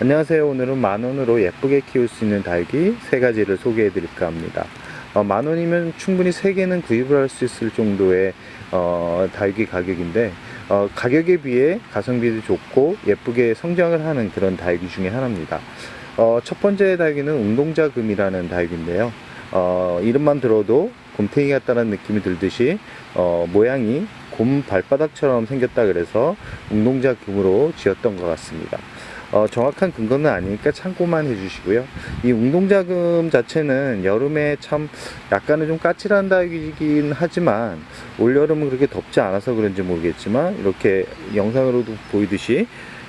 안녕하세요. 오늘은 만원으로 예쁘게 키울 수 있는 닭이 세 가지를 소개해 드릴까 합니다. 어, 만원이면 충분히 세 개는 구입을 할 수 있을 정도의 어, 닭이 가격인데 어, 가격에 비해 가성비도 좋고 예쁘게 성장을 하는 그런 닭이 중에 하나입니다. 어, 첫 번째 닭이는 웅동자금이라는 닭인데요. 어, 이름만 들어도 곰탱이 같다는 느낌이 들듯이 어, 모양이 곰 발바닥처럼 생겼다 그래서 웅동자금으로 지었던 것 같습니다. 어, 정확한 근거는 아니니까 참고만 해주시고요. 이 웅동자금 자체는 여름에 참 약간은 좀 까칠한 닭이긴 하지만 올여름은 그렇게 덥지 않아서 그런지 모르겠지만 이렇게 영상으로도 보이듯이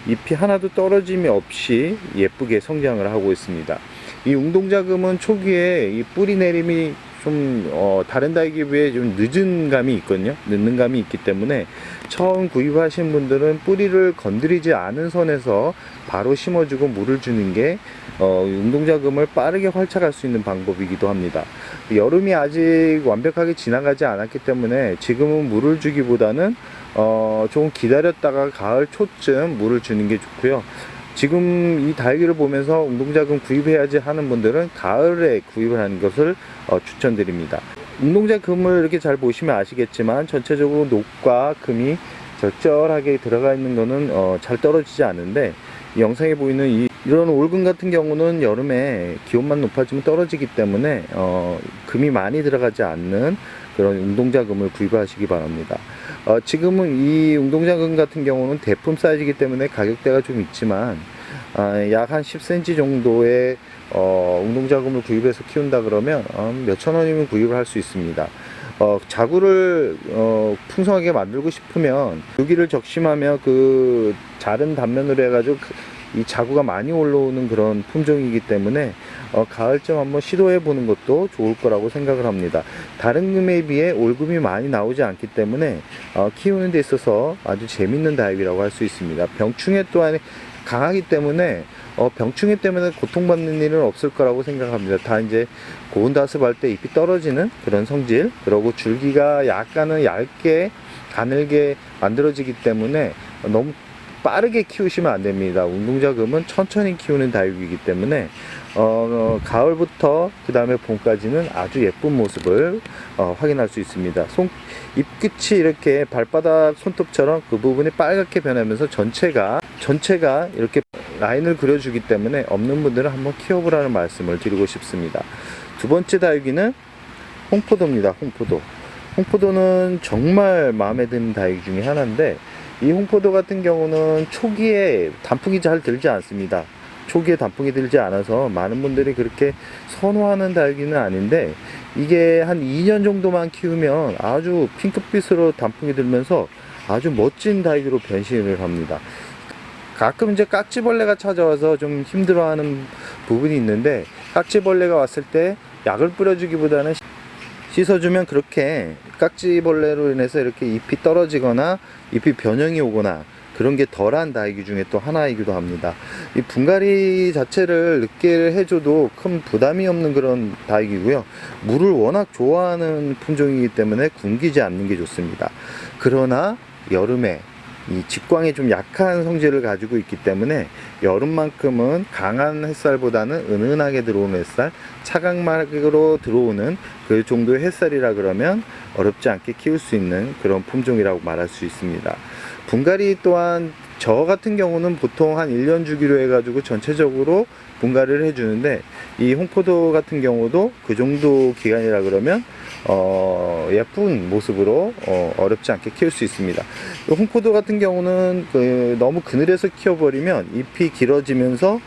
잎이 하나도 떨어짐이 없이 예쁘게 성장을 하고 있습니다. 이 웅동자금은 초기에 이 뿌리 내림이 좀 어, 다른 닭에 비해 좀 늦은 감이 있거든요. 늦는 감이 있기 때문에 처음 구입하신 분들은 뿌리를 건드리지 않은 선에서 바로 심어주고 물을 주는 게 어, 운동자금을 빠르게 활착할 수 있는 방법이기도 합니다. 여름이 아직 완벽하게 지나가지 않았기 때문에 지금은 물을 주기보다는 어, 조금 기다렸다가 가을 초쯤 물을 주는 게 좋고요. 지금 이 달기를 보면서 운동자금 구입해야지 하는 분들은 가을에 구입을 하는 것을 어, 추천드립니다. 운동자금을 이렇게 잘 보시면 아시겠지만 전체적으로 녹과 금이 적절하게 들어가 있는 거는 어, 잘 떨어지지 않는데 이 영상에 보이는 이, 이런 올금 같은 경우는 여름에 기온만 높아지면 떨어지기 때문에 어, 금이 많이 들어가지 않는 그런 운동자금을 구입하시기 바랍니다. 어, 지금은 이 운동자금 같은 경우는 대품 사이즈이기 때문에 가격대가 좀 있지만 아, 약한 10cm 정도의 어, 운동자금을 구입해서 키운다 그러면 어, 몇천 원이면 구입을 할 수 있습니다. 어, 자구를 어, 풍성하게 만들고 싶으면 여기를 적심하며 그 자른 단면으로 해가지고 그- 이 자구가 많이 올라오는 그런 품종이기 때문에 어, 가을쯤 한번 시도해 보는 것도 좋을 거라고 생각을 합니다. 다른 금에 비해 올금이 많이 나오지 않기 때문에 어, 키우는 데 있어서 아주 재밌는 다입이라고 할 수 있습니다. 병충해 또한 강하기 때문에 어, 병충해 때문에 고통받는 일은 없을 거라고 생각합니다. 다 이제 고온 다습할 때 잎이 떨어지는 그런 성질, 그리고 줄기가 약간은 얇게 가늘게 만들어지기 때문에 너무 빠르게 키우시면 안 됩니다. 운동자금은 천천히 키우는 다육이기 때문에 어, 가을부터 그 다음에 봄까지는 아주 예쁜 모습을 어, 확인할 수 있습니다. 손, 잎끝이 이렇게 발바닥 손톱처럼 그 부분이 빨갛게 변하면서 전체가 전체가 이렇게 라인을 그려주기 때문에 없는 분들은 한번 키워보라는 말씀을 드리고 싶습니다. 두 번째 다육이는 홍포도입니다. 홍포도. 홍포도는 정말 마음에 드는 다육 중에 하나인데 이 홍포도 같은 경우는 초기에 단풍이 잘 들지 않습니다. 초기에 단풍이 들지 않아서 많은 분들이 그렇게 선호하는 다육이는 아닌데 이게 한 2년 정도만 키우면 아주 핑크빛으로 단풍이 들면서 아주 멋진 다육이로 변신을 합니다. 가끔 이제 깍지벌레가 찾아와서 좀 힘들어하는 부분이 있는데 깍지벌레가 왔을 때 약을 뿌려주기보다는 씻어주면 그렇게 깍지벌레로 인해서 이렇게 잎이 떨어지거나 잎이 변형이 오거나 그런 게 덜한 다육이 중에 또 하나이기도 합니다. 이 분갈이 자체를 늦게 해줘도 큰 부담이 없는 그런 다육이고요. 물을 워낙 좋아하는 품종이기 때문에 굶기지 않는 게 좋습니다. 그러나 여름에 이 직광이 좀 약한 성질을 가지고 있기 때문에 여름만큼은 강한 햇살보다는 은은하게 들어오는 햇살, 차광막으로 들어오는 그 정도의 햇살이라 그러면 어렵지 않게 키울 수 있는 그런 품종이라고 말할 수 있습니다. 분갈이 또한 저 같은 경우는 보통 한 1년 주기로 해가지고 전체적으로 분갈이를 해주는데 이 홍포도 같은 경우도 그 정도 기간이라 그러면 어, 예쁜 모습으로 어, 어렵지 않게 키울 수 있습니다. 이 홍포도 같은 경우는 그 너무 그늘에서 키워버리면 잎이 길어지면서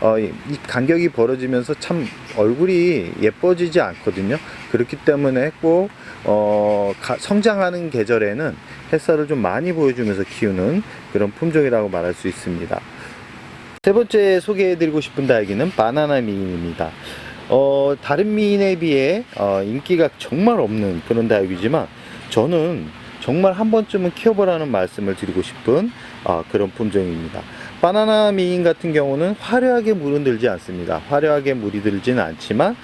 어, 이이 간격이 벌어지면서 참 얼굴이 예뻐지지 않거든요. 그렇기 때문에 꼭 어, 가- 성장하는 계절에는 햇살을 좀 많이 보여주면서 키우는 그런 품종이라고 말할 수 있습니다. 세 번째 소개해드리고 싶은 다육이는 바나나 미인입니다. 어, 다른 미인에 비해 어, 인기가 정말 없는 그런 다육이지만 저는 정말 한 번쯤은 키워보라는 말씀을 드리고 싶은 어, 그런 품종입니다. 바나나 미인 같은 경우는 화려하게 물은 들지 않습니다. 화려하게 물이 들지는 않지만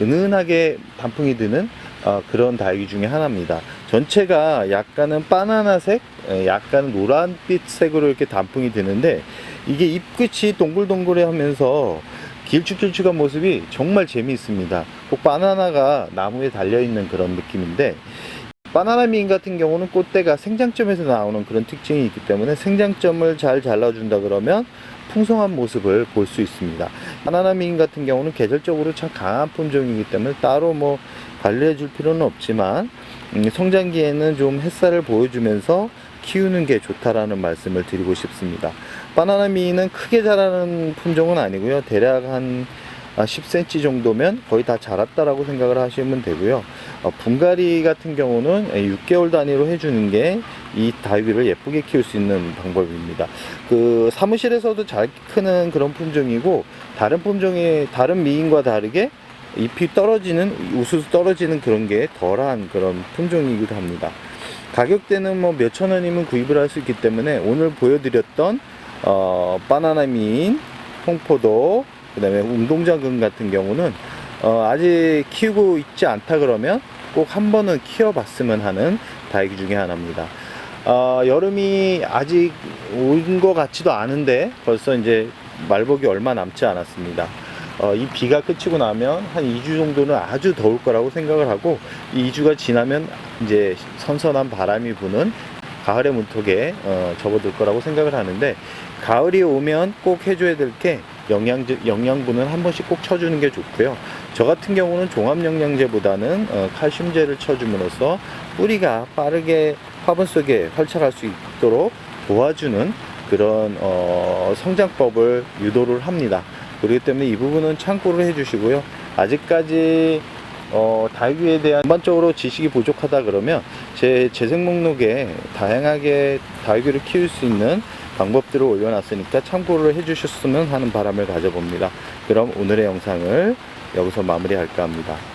은은하게 단풍이 드는 어, 그런 다육이 중에 하나입니다. 전체가 약간은 바나나색, 에, 약간 노란빛 색으로 이렇게 단풍이 드는데 이게 잎끝이 동글동글해 하면서 길쭉길쭉한 모습이 정말 재미있습니다. 꼭 바나나가 나무에 달려있는 그런 느낌인데 바나나 미인 같은 경우는 꽃대가 생장점에서 나오는 그런 특징이 있기 때문에 생장점을 잘 잘라준다 그러면 풍성한 모습을 볼 수 있습니다. 바나나 미인 같은 경우는 계절적으로 참 강한 품종이기 때문에 따로 뭐 관리해 줄 필요는 없지만 음, 성장기에는 좀 햇살을 보여주면서 키우는 게 좋다라는 말씀을 드리고 싶습니다. 바나나 미인은 크게 자라는 품종은 아니고요. 대략 한 10cm 정도면 거의 다 자랐다라고 생각을 하시면 되고요. 어, 분갈이 같은 경우는 6개월 단위로 해주는 게 이 다육이를 예쁘게 키울 수 있는 방법입니다. 그 사무실에서도 잘 크는 그런 품종이고 다른 품종의 다른 미인과 다르게 잎이 떨어지는 우수수 떨어지는 그런 게 덜한 그런 품종이기도 합니다. 가격대는 뭐 몇천 원이면 구입을 할 수 있기 때문에 오늘 보여드렸던 어, 바나나 미인, 홍포도, 그 다음에 운동장금 같은 경우는 어, 아직 키우고 있지 않다 그러면 꼭 한 번은 키워봤으면 하는 다육이 중에 하나입니다. 어, 여름이 아직 온 것 같지도 않은데 벌써 이제 말복이 얼마 남지 않았습니다. 어, 이 비가 그치고 나면 한 2주 정도는 아주 더울 거라고 생각을 하고 이 2주가 지나면 이제 선선한 바람이 부는 가을의 문턱에 어, 접어들 거라고 생각을 하는데 가을이 오면 꼭 해줘야 될 게 영양 영양분은 한 번씩 꼭 쳐주는 게 좋고요. 저 같은 경우는 종합 영양제보다는 어, 칼슘제를 쳐줌으로써 뿌리가 빠르게 화분 속에 활착할 수 있도록 도와주는 그런 어, 성장법을 유도를 합니다. 그렇기 때문에 이 부분은 참고를 해주시고요. 아직까지 어, 다육이에 대한 전반적으로 지식이 부족하다 그러면 제 재생 목록에 다양하게 다육이를 키울 수 있는 방법들을 올려놨으니까 참고를 해주셨으면 하는 바람을 가져봅니다. 그럼 오늘의 영상을 여기서 마무리할까 합니다.